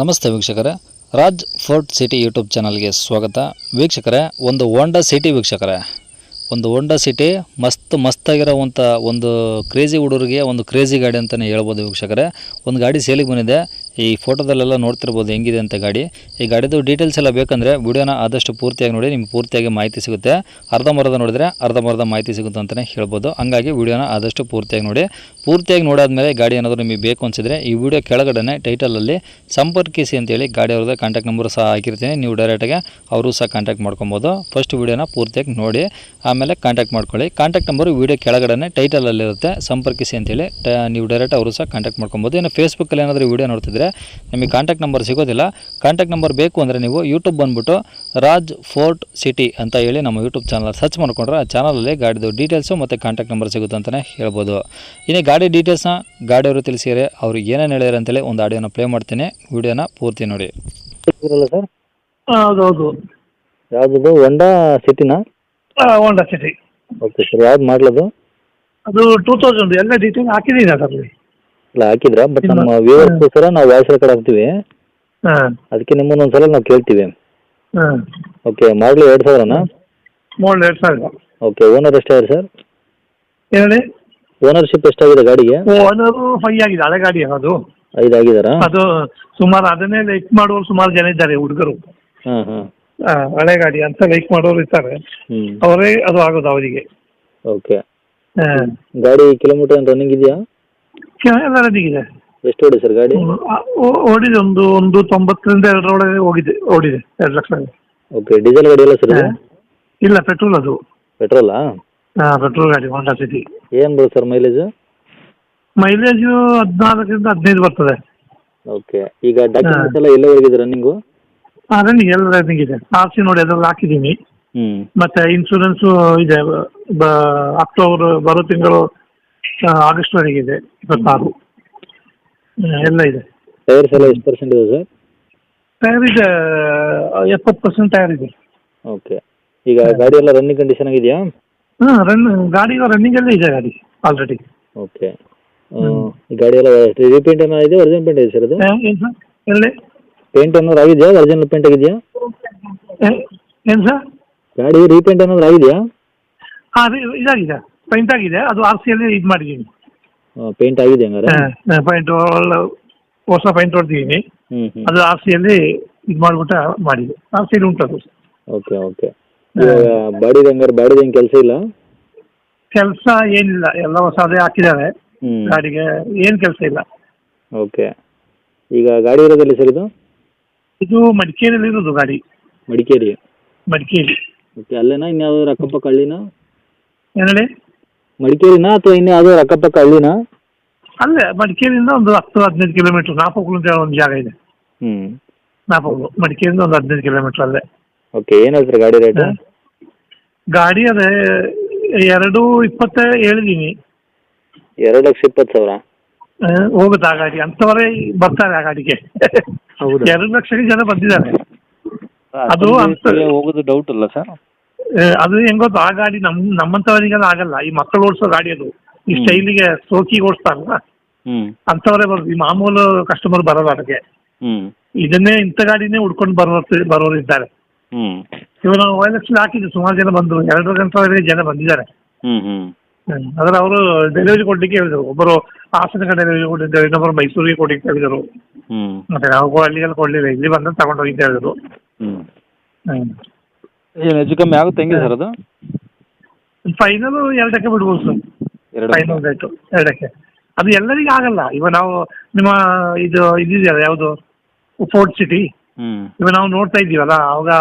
ನಮಸ್ತೆ ವೀಕ್ಷಕರೇ. Raj fort city YouTube ಚಾನಲ್ಗೆ ಸ್ವಾಗತ. ವೀಕ್ಷಕರೇ, ಒಂದು ಹೋಂಡಾ ಸಿಟಿ ವೀಕ್ಷಕರೇ. ಒಂದು ಹೋಂಡಾ ಸಿಟಿ ಮಸ್ತ್ ಮಸ್ತಾಗಿರೋವಂಥ ಒಂದು ಕ್ರೇಜಿ ಹುಡುಗರಿಗೆ, ಒಂದು ಕ್ರೇಜಿ ಗಾಡಿ ಅಂತಲೇ ಹೇಳ್ಬೋದು ವೀಕ್ಷಕರೇ. ಒಂದು ಗಾಡಿ ಸೇಲಿಗೆ ಬಂದಿದೆ. ಈ ಫೋಟೋದಲ್ಲೆಲ್ಲ ನೋಡ್ತಿರ್ಬೋದು ಹೆಂಗಿದೆ ಅಂತ ಗಾಡಿ. ಈ ಗಾಡಿದು ಡೀಟೇಲ್ಸ್ ಎಲ್ಲ ಬೇಕಂದರೆ ವಿಡಿಯೋನ ಆದಷ್ಟು ಪೂರ್ತಿಯಾಗಿ ನೋಡಿ, ನಿಮ್ಗೆ ಪೂರ್ತಿಯಾಗಿ ಮಾಹಿತಿ ಸಿಗುತ್ತೆ. ಅರ್ಧಂಬರ್ಧ ನೋಡಿದ್ರೆ ಅರ್ಧಂಬರ್ಧ ಮಾಹಿತಿ ಸಿಗುತ್ತೆ ಅಂತಲೇ ಹೇಳ್ಬೋದು. ಹಂಗಾಗಿ ವಿಡಿಯೋನ ಆದಷ್ಟು ಪೂರ್ತಿಯಾಗಿ ನೋಡಿ. ಪೂರ್ತಿಯಾಗಿ ನೋಡಾದ್ಮೇಲೆ ಗಾಡಿ ಏನಾದರೂ ನಿಮಗೆ ಬೇಕು ಅನಿಸಿದ್ರೆ ಈ ವಿಡಿಯೋ ಕೆಳಗಡೆ ಟೈಟಲಲ್ಲಿ ಸಂಪರ್ಕಿಸಿ ಅಂತೇಳಿ ಗಾಡಿ ಅವ್ರದ್ದು ಕಾಂಟ್ಯಾಕ್ಟ್ ನಂಬರ್ ಸಹ ಹಾಕಿರ್ತೀನಿ. ನೀವು ಡೈರೆಕ್ಟಾಗಿ ಅವರು ಸಹ ಕಾಂಟ್ಯಾಕ್ಟ್ ಮಾಡ್ಕೊಬೋದು. ಫಸ್ಟ್ ವಿಡಿಯೋನ ಪೂರ್ತಿಯಾಗಿ ನೋಡಿ, ಆಮೇಲೆ ಕಾಂಟ್ಯಾಕ್ಟ್ ಮಾಡ್ಕೊಳ್ಳಿ. ಕಾಂಟ್ಯಾಕ್ಟ್ ನಂಬರು ವಿಡಿಯೋ ಕೆಳಗಡೆ ಟೈಟಲಲ್ಲಿರುತ್ತೆ ಸಂಪರ್ಕಿಸಿ ಅಂತೇಳಿ ನೀವು ಡೈರೆಕ್ಟ್ ಅವರು ಸಹ ಕಾಂಟ್ಯಾಕ್ಟ್ ಮಾಡ್ಕೊಬೋದು. ಇನ್ನು ಫೇಸ್ಬುಕ್ಕಲ್ಲಿ ಏನಾದರೂ ವಿಡಿಯೋ ನೋಡ್ತಿದ್ರೆ ನಿಮಗೆ ಕಾಂಟ್ಯಾಕ್ಟ್ ನಂಬರ್ ಸಿಗೋದಿಲ್ಲ. ಕಾಂಟ್ಯಾಕ್ಟ್ ನಂಬರ್ ಬೇಕು ಅಂದರೆ ನೀವು ಯೂಟ್ಯೂಬ್ ಬಂದುಬಿಟ್ಟು ರಾಜ್ ಫೋರ್ಟ್ ಸಿಟಿ ಅಂತ ಹೇಳಿ ನಮ್ಮ ಯೂಟ್ಯೂಬ್ ಚಾನಲ್ ಸರ್ಚ್ ಮಾಡ್ಕೊಂಡ್ರೆ ಆ ಚಾನಲಲ್ಲಿ ಗಾಡಿದು ಡೀಟೇಲ್ಸು ಮತ್ತು ಕಾಂಟ್ಯಾಕ್ಟ್ ನಂಬರ್ ಸಿಗುತ್ತೆ ಅಂತಲೇ ಹೇಳ್ಬೋದು. ಇನ್ನೇ ಗಾಡಿ ಡೀಟೇಲ್ಸ್ನ ಗಾಡಿಯವರು ತಿಳಿಸಿದರೆ ಅವರು ಏನೇನು ಹೇಳ್ಯಾರ ಅಂತೇಳಿ ಒಂದು ಆಡಿಯೋನ ಪ್ಲೇ ಮಾಡ್ತೀನಿ. ವಿಡಿಯೋನ ಪೂರ್ತಿ ನೋಡಿ. ಹೌದು ಸರ್ ಹೌದೌದು ಯಾವ್ದು ಹೊಂಡಾ ಸಿಟಿನಾ ಹೋಂಡಾ ಸಿಟಿ ಓಕೆ ಸರ್ ಯಾವ್ದು ಮಾಡಲದು? ಅದು ಟೂ ತೌಸಂಡ್ ಎಲ್ಲ ಡೀಟೇಲ್ ಹಾಕಿದ್ದೀನಿ ಅದರಲ್ಲಿ. ಇಲ್ಲ ಹಾಕಿದ್ರ ಬಟ್ ನಮ್ಮ ವ್ಯೂವರ್ಸ್ಗೋಸ್ಕರ ನಾವು ವಾಯ್ಸ್ ರೆಕಾರ್ಡ್ ಹಾಕ್ತೀವಿ. ಹಾಂ. ಅದಕ್ಕೆ ನಿಮ್ಮನ್ನ ಒಂದ್ಸಲ ನಾವು ಕೇಳ್ತೀವಿ. ಹಾಂ. ಓಕೆ ಮಾಡಲು ಎರಡು ಸಾವಿರನಾ? ಮೋಲ್ಡ್ ಎರಡು ಸಾವಿರ. ಓಕೆ ಓನರ್ ಎಷ್ಟಾಗಿದೆ ಸರ್? ಹೇಳಿ? ಓನರ್ಶಿಪ್ ಎಷ್ಟಾಗಿದೆ ಗಾಡಿಗೆ? ಓನರು ಫೈ ಆಗಿದೆ ಹಳೆ ಗಾಡಿ ಅದು. ಐದು ಆಗಿದಾರ? ಅದು ಸುಮಾರು ಅದನ್ನೇ ಲೈಕ್ ಮಾಡೋರು ಸುಮಾರು ಜನ ಇದ್ದಾರೆ ಹುಡುಗರು. ಹಾಂ ಹಾಂ. ಹಳೆ ಗಾಡಿ ಅಂತ ಲೈಕ್ ಮಾಡೋರು ಇರ್ತಾರೆ. ಹ್ಞೂ ಅವರೇ ಅದು ಆಗೋದು ಅವರಿಗೆ. ಓಕೆ ಗಾಡಿ ಕಿಲೋಮೀಟರ್ ರನ್ನಿಂಗ್ ಇದೆಯಾ? ಎಲ್ಲ ರನ್ನಿಂಗ್ ಇದೆ. ಎಷ್ಟು ಓಡಿ ಸರ್ ಗಾಡಿ? ಓಡಿದೆ ಒಂದು ಒಂದು ತೊಂಬತ್ತರಿಂದ ಎರಡರೊಳಗೆ ಹೋಗಿದೆ ಓಡಿದೆ ಎರಡು ಲಕ್ಷ ಓಕೆ ಡೀಸೆಲ್ ಗಾಡಿ ಎಲ್ಲ ಸರ್ ಇಲ್ಲ ಪೆಟ್ರೋಲ್ ಅದು. ಪೆಟ್ರೋಲಾ ಹಾಂ ಪೆಟ್ರೋಲ್ ಗಾಡಿ ಹೋಂಡಾ ಸಿಟಿ ಏನು ಬರುತ್ತೆ ಸರ್ ಮೈಲೇಜ್ ಮೈಲೇಜು ಹದಿನಾಲ್ಕರಿಂದ ಹದಿನೈದು ಬರ್ತದೆ. ಓಕೆ ಈಗ ಡಾಕ್ಯುಮೆಂಟ್ಸ್ ಎಲ್ಲ ಎಲ್ಲವರೆಗಿದೆ ರನ್ನಿಂಗು ಹಾಂ ರನ್ನಿಂಗ್ ಎಲ್ಲ ರನ್ನಿಂಗ್ ಇದೆ. ಆರ್ ಸಿ ನೋಡಿ ಅದರಲ್ಲಿ ಹಾಕಿದ್ದೀನಿ. ಹ್ಞೂ ಮತ್ತೆ ಇನ್ಶೂರೆನ್ಸು ಇದೆ ಬ ಅಕ್ಟೋಬರ್ ಬರೋ ತಿಂಗಳು ಆಗಸ್ಟ್ವರೆಗೆ ಇದೆ ಇಪ್ಪತ್ತಾರು. ಎಲ್ಲ ಇದೆ. ಟೈರ್ಸ್ ಎಲ್ಲ ಎಷ್ಟು ಪರ್ಸೆಂಟ್ ಇದೆ ಸರ್? ಟೈರ್ ಇದೆ ಎಪ್ಪತ್ತು ಪರ್ಸೆಂಟ್ ಟೈರ್ ಇದೆ. ಓಕೆ ಈಗ ಗಾಡಿ ಎಲ್ಲ ರನ್ನಿಂಗ್ ಕಂಡೀಷನ್ ಆಗಿದೆಯಾ ಹಾಂ ರನ್ ಗಾಡಿ ರನ್ನಿಂಗಲ್ಲೇ ಇದೆ ಗಾಡಿ ಆಲ್ರೆಡಿ ಓಕೆ ಈ ಗಾಡಿ ಎಲ್ಲ ರೀಪೇಂಟ್ ಏನೋ ಇದೆ ಒರಿಜಿನಲ್ ಪೇಂಟ್ ಇದೆ ಸರ್ ಅದು ಏನು ಸರ್? ಎಲ್ಲಿ ಪೇಂಟ್ ಏನಾದ್ರು ಆಗಿದೆಯಾ ಒರಿಜಿನಲ್ ಪೇಂಟ್ ಆಗಿದೆಯಾ? ಏನು ಸರ್? ಗಾಡಿ ರೀಪೇಂಟ್ ಏನಾದ್ರು ಆಗಿದೆಯಾ? ಹಾಂ ಇದಾಗಿದೆ. ಪೈಂಟ್ ಆಗಿದೆ. ಅದು ಆರ್ ಸಿಯಲ್ಲಿ ಇದು ಮಾಡಿದ್ದೀನಿ. ಪೇಂಟ್ ಆಗಿದೆ ಹಂಗಾರೆ? ಪೈಂಟ್ ಹೊಸ ಪೈಂಟ್ ಹೊಡೆದಿದ್ದೀನಿ. ಅದು ಆರ್ ಸಿಯಲ್ಲಿ ಇದು ಮಾಡ್ಬಿಟ್ಟು ಮಾಡಿದೆ. ಆರ್ ಸಿಯಲ್ಲಿ ಉಂಟದು ಓಕೆ ಓಕೆ. ಬಾಡಿದ ಹಂಗಾರೆ ಬಾಡಿದ ಏನು ಕೆಲಸ ಇಲ್ಲ? ಕೆಲಸ ಏನಿಲ್ಲ. ಎಲ್ಲ ಹೊಸದೇ ಹಾಕಿದ್ದಾರೆ. ಹ್ಞೂ ಗಾಡಿಗೆ ಏನು ಕೆಲಸ ಇಲ್ಲ. ಓಕೆ. ಈಗ ಗಾಡಿ ಇರೋದಲ್ಲಿ ಸರ್ ಇದು? ಇದು ಮಡಿಕೇರಿಯಲ್ಲಿ ಇರೋದು ಗಾಡಿ. ಮಡಿಕೇರಿ. ಮಡಿಕೇರಿ. ಓಕೆ ಅಲ್ಲೇನಾ? ಇನ್ಯಾವ್ದಾದ್ರು ಅಕ್ಕಪಕ್ಕ ಹಳ್ಳಿನಾ ಏನ್ ಹೇಳಿ? ಮಡಿಕೇರಿನಾ ಅಥವಾ ಇನ್ಯಾವ್ದಾದ್ರು ಅಕ್ಕಪಕ್ಕ ಹಳ್ಳಿನಾ? ಅಲ್ಲೇ ಮಡಿಕೇರಿಯಿಂದ ಒಂದು ಹತ್ತು ಹದಿನೈದು ಕಿಲೋಮೀಟರ್. ನಾಪಕ್ಕಳು ಅಂತ ಒಂದು ಜಾಗ ಇದೆ. ಹ್ಞೂ ನಾಪೋಕ್ಲು ಮಡಿಕೇರಿಯಿಂದ ಒಂದು ಹದಿನೈದು ಕಿಲೋಮೀಟರ್ ಅಲ್ಲೇ. ಓಕೆ ಏನು ಹೇಳ್ತೀರಾ ಗಾಡಿ ರೇಟ್. ಗಾಡಿ ಅದೇ ಎರಡು ಇಪ್ಪತ್ತ ಹೇಳಿದ್ದೀನಿ ಎರಡು ಲಕ್ಷ ಇಪ್ಪತ್ತು ಸಾವಿರ? ಹೋಗುತ್ತೆ ಆ ಗಾಡಿ? ಅಂಥವರೇ ಬರ್ತಾರೆ ಆ ಗಾಡಿಗೆ. ಹೌದು. ಎರಡು ಲಕ್ಷಕ್ಕೆ ಜನ ಬಂದಿದ್ದಾರೆ. ಅದು ಅಂತ ಹೋಗೋದು ಡೌಟ್ ಅಲ್ಲ ಸರ್ ಅದು ಹೆಂಗ್ ಗೊತ್ತು ಆ ಗಾಡಿ ನಮ್ ನಮ್ಮಂತವರಿಗೆಲ್ಲ ಆಗಲ್ಲ. ಈ ಮಕ್ಕಳು ಓಡಿಸೋ ಗಾಡಿ ಅದು. ಈ ಸ್ಟೈಲಿಗೆ ಸೋಕಿ ಓಡಿಸ್ತಾರಲ್ಲ? ಹ್ಮ್. ಅಂತವರೇ ಬರೋದು. ಈ ಮಾಮೂಲು ಕಸ್ಟಮರ್ ಬರೋದು ಅದಕ್ಕೆ. ಇದನ್ನೇ ಇಂಥ ಗಾಡಿನೇ ಉಡ್ಕೊಂಡು ಬರೋ ಬರೋರು ಇದ್ದಾರೆ. ಹ್ಮ್. ಇವಾಗ ನಾವು ಹಾಕಿದ್ರು ಹಾಕಿದ್ವಿ. ಸುಮಾರು ಜನ ಬಂದ್ರು. ಎರಡು ಗಂಟೆವರೆಗೆ ಜನ ಬಂದಿದ್ದಾರೆ. ಹ್ಮ್ ಹ್ಮ್. ಆದ್ರೆ ಅವರು ಡೆಲಿವರಿ ಕೊಡ್ಲಿಕ್ಕೆ ಹೇಳಿದರು. ಒಬ್ಬರು ಹಾಸನ ಡೆಲಿವರಿ ಕೊಟ್ಟಿದ್ದಾರೆ ಇನ್ನೊಬ್ಬರು ಮೈಸೂರಿಗೆ ಕೊಡ್ಲಿಕ್ಕೆ ಹೇಳಿದರು. ಮತ್ತೆ ನಾವು ಅಲ್ಲಿಗೆಲ್ಲ ಕೊಡ್ಲಿಲ್ಲ. ಇಲ್ಲಿ ಬಂದು ತಗೊಂಡು ಹೋಗಿ ಅಂತ ಹೇಳಿದ್ರು. ಹ್ಞೂ ಹ್ಮ್. ಏನು ಹೆಚ್ಚು ಕಮ್ಮಿ ಆಗುತ್ತೆ ಹೆಂಗೆ ಸರ್ ಅದು? ಫೈನಲ್ ಎರಡಕ್ಕೆ ಬಿಡ್ಬೋದು ಸರ್ ಎರಡು ಫೈನಲ್ ರೇಟು ಎರಡಕ್ಕೆ. ಅದು ಎಲ್ಲರಿಗೂ ಆಗಲ್ಲ. ಇವಾಗ ನಾವು ನಿಮ್ಮ ಇದು ಇದಿದೆಯಲ್ಲ ಯಾವುದು? ಫೋರ್ಟ್ ಸಿಟಿ ಇವ ಇವಾಗ ನಾವು ನೋಡ್ತಾ ಇದ್ದೀವಲ್ಲ ಅವಾಗ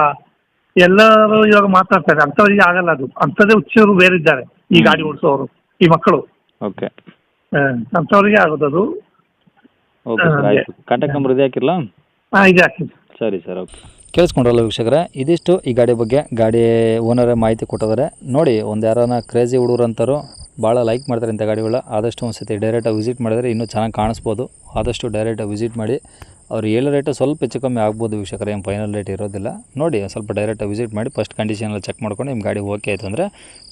ಎಲ್ಲರೂ ಇವಾಗ ಮಾತಾಡ್ತಾರೆ. ಅಂಥವ್ರಿಗೆ ಆಗಲ್ಲ ಅದು. ಅಂಥದ್ದೇ ಹುಚ್ಚರು ಬೇರೆ ಇದ್ದಾರೆ. ಈ ಗಾಡಿ ಓಡಿಸೋರು ಈ ಮಕ್ಕಳು. ಓಕೆ. ಅಂಥವ್ರಿಗೆ ಆಗೋದು ಅದು. ಓಕೆ ಸರ್ ಆಯಿತು. ಕಾಂಟ್ಯಾಕ್ಟ್ ನಂಬರ್ ಇದೆ ಹಾಕಿರಲಾ? ಹಾಂ ಇದೆ ಹಾಕಿ ಸರಿ ಸರ್ ಓಕೆ ಕೇಳಿಸ್ಕೊಂಡ್ರಲ್ಲ ವೀಕ್ಷಕರೇ, ಇದಿಷ್ಟು ಈ ಗಾಡಿ ಬಗ್ಗೆ ಗಾಡಿ ಓನರೇ ಮಾಹಿತಿ ಕೊಟ್ಟಿದ್ದಾರೆ. ನೋಡಿ, ಒಂದು ಯಾರನ್ನ ಕ್ರೇಜಿ ಹುಡುಗರು ಅಂತಾರೋ ಭಾಳ ಲೈಕ್ ಮಾಡ್ತಾರೆ ಇಂಥ ಗಾಡಿಗಳ ಆದಷ್ಟು ಒಂದು ಸತಿ ಡೈರೆಕ್ಟಾಗಿ ವಿಸಿಟ್ ಮಾಡಿದರೆ ಇನ್ನೂ ಚೆನ್ನಾಗಿ ಕಾಣಿಸ್ಬೋದು. ಆದಷ್ಟು ಡೈರೆಕ್ಟಾಗಿ ವಿಸಿಟ್ ಮಾಡಿ. ಅವ್ರು ಹೇಳೋ ರೇಟು ಸ್ವಲ್ಪ ಹೆಚ್ಚು ಕಮ್ಮಿ ಆಗ್ಬೋದು ವೀಕ್ಷಕರ, ಏನು ಫೈನಲ್ ರೇಟ್ ಇರೋದಿಲ್ಲ. ನೋಡಿ, ಸ್ವಲ್ಪ ಡೈರೆಕ್ಟಾಗಿ ವಿಸಿಟ್ ಮಾಡಿ ಫಸ್ಟ್ ಕಂಡೀಷನ್ ಎಲ್ಲ ಚೆಕ್ ಮಾಡ್ಕೊಂಡು ನಿಮ್ಮ ಗಾಡಿ ಓಕೆ ಆಯಿತು ಅಂದರೆ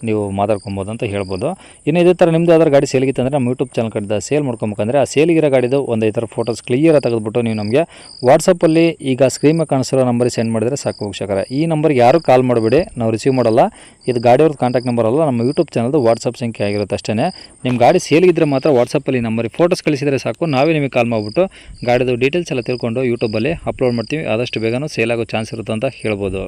ನೀವು ಮಾತಾಡ್ಕೊಬೋದು ಅಂತ ಹೇಳ್ಬೋದು. ಇನ್ನು ಇದೇ ಥರ ನಿಮ್ಮದು ಯಾವ್ದಾರು ಗಾಡಿ ಸೇಲ್ಗಿತ್ತು ಅಂದರೆ ನಮ್ಮ ಯೂಟ್ಯೂಬ್ ಚಾನಲ್ ಕಡೆದ ಸೇಲ್ ಮಾಡ್ಕೊಬೇಕಂದ್ರೆ ಆ ಸೇಲಿಗಿರೋ ಗಾಡಿದು ಒಂದು ಈ ಥರ ಫೋಟೋಸ್ ಕ್ಲಿಯರಾಗಿ ತೆಗೆದುಬಿಟ್ಟು ನೀವು ನಮಗೆ ವಾಟ್ಸಪ್ಪಲ್ಲಿ ಈಗ ಸ್ಕ್ರೀನ್ ಕಾಣಿಸಿರೋ ನಂಬರಿಗೆ ಸೆಂಡ್ ಮಾಡಿದರೆ ಸಾಕು ವೀಕ್ಷಕರ. ಈ ನಂಬರ್ಗೆ ಯಾರು ಕಾಲ್ ಮಾಡಬೇಡಿ, ನಾವು ರಿಸೀವ್ ಮಾಡಲ್ಲ. ಇದು ಗಾಡಿಯವ್ರದ್ದು ಕಾಂಟ್ಯಾಕ್ಟ್ ನಂಬರ್ ಅಲ್ಲ, ನಮ್ಮ ಯೂಟ್ಯೂಬ್ ಚಾನಲ್ದು ವಾಟ್ಸಪ್ ಸಂಖ್ಯೆ ಆಗಿರುತ್ತೆ ಅಷ್ಟೇ ನಿಮ್ಮ ಗಾಡಿ ಸೇಲಿಗಿದ್ರೆ ಮಾತ್ರ ವಾಟ್ಸಪ್ಪಲ್ಲಿ ನಂಬರಿಗೆ ಫೋಟೋಸ್ ಕಳಿಸಿದರೆ ಸಾಕು, ನಾವೇ ನಿಮಗೆ ಕಾಲ್ ಮಾಡಿಬಿಟ್ಟು ಗಾಡಿದು ಡೀಟೇಲ್ಸ್ ತಿಳ್ಕೊಂಡು ಯೂಟ್ಯೂಬಲ್ಲಿ ಅಪ್ಲೋಡ್ ಮಾಡ್ತೀವಿ. ಆದಷ್ಟು ಬೇಗನೂ ಸೇಲ್ ಆಗೋ ಚಾನ್ಸ್ ಇರುತ್ತೆ ಅಂತ ಹೇಳ್ಬೋದು.